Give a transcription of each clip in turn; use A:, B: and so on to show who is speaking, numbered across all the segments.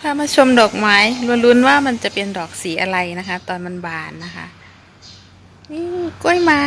A: พามาชมดอกไม้ลุ้นว่ามันจะเป็นดอกสีอะไรนะคะ ตอนมันบานนะคะนี่กล้วยไม้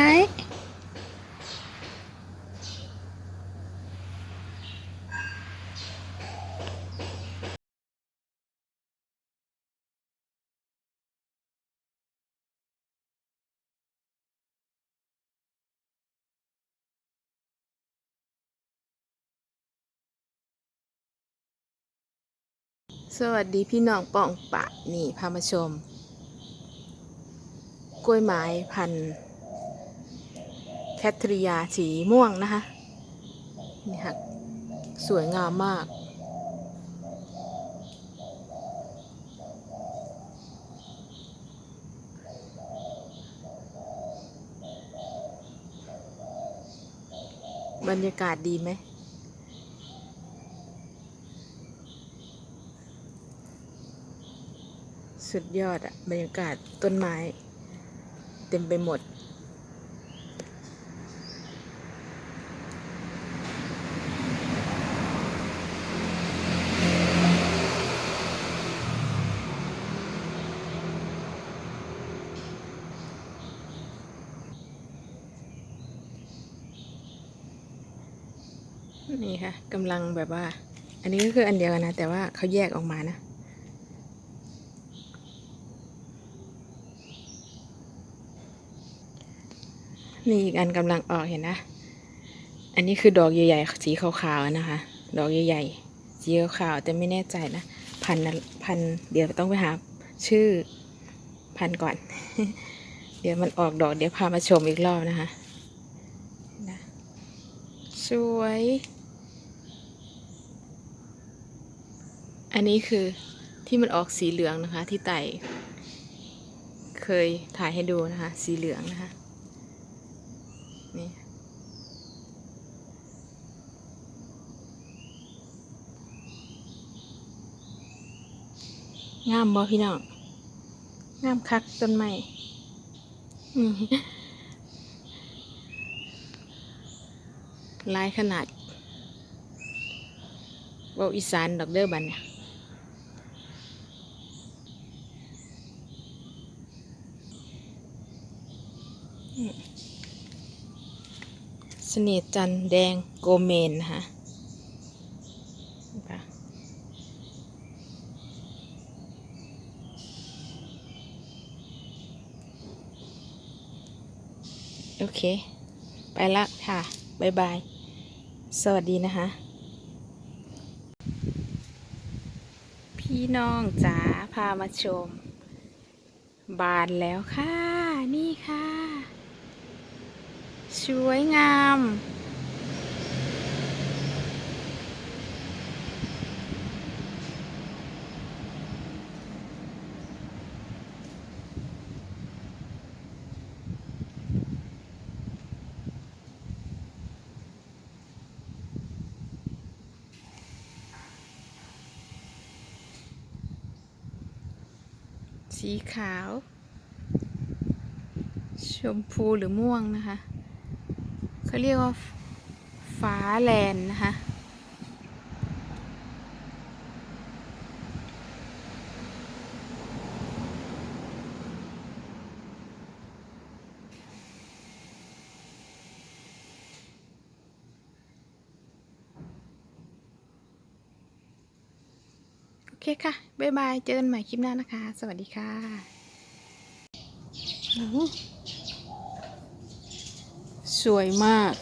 A: สวัสดีพี่น้องป่องปะนี่พามาชม กล้วยไม้พันแคทริยาสีม่วงนะคะนี่ค่ะสวยงามมาก บรรยากาศดีไหม สุดยอดอะบรรยากาศต้นไม้ เต็มไปหมด นี่ค่ะกำลังแบบว่า อันนี้ก็คืออันเดียวกันนะ แต่ว่าเขาแยกออกมานะ นี่อีกอันกำลังออกเห็นนะ อันนี้คือดอกใหญ่ๆสีขาวๆนะคะ ดอกใหญ่ๆสีขาวๆแต่ไม่แน่ใจนะพันธุ์พันธุ์เดี๋ยวต้องไปหาชื่อพันธุ์ก่อน เดี๋ยวมันออกดอกเดี๋ยวพามาชมอีกรอบนะคะนะสวย อันนี้คือที่มันออกสีเหลืองนะคะ ที่ไต่เคยถ่ายให้ดูนะคะ สีเหลืองนะคะ นี่ งามบ่พี่น้อง งามคักต้นไม้ลายขนาดเว่าอีสานดอกเด้อบันเนี่ยเสน่ห์จันแดงโกเมนนะคะค่ะโอเค ไปละค่ะ บ๊ายบาย สวัสดีนะคะ พี่น้องจ๋าพามาชม บานแล้วค่ะ นี่ค่ะ สวยงาม สีขาว ชมพูหรือม่วงนะคะ เขาเรียกว่าฟ้าแลนนะคะโอเคค่ะ บ๊ายบาย เจอกันใหม่คลิปหน้านะคะ สวัสดีค่ะ สวยมาก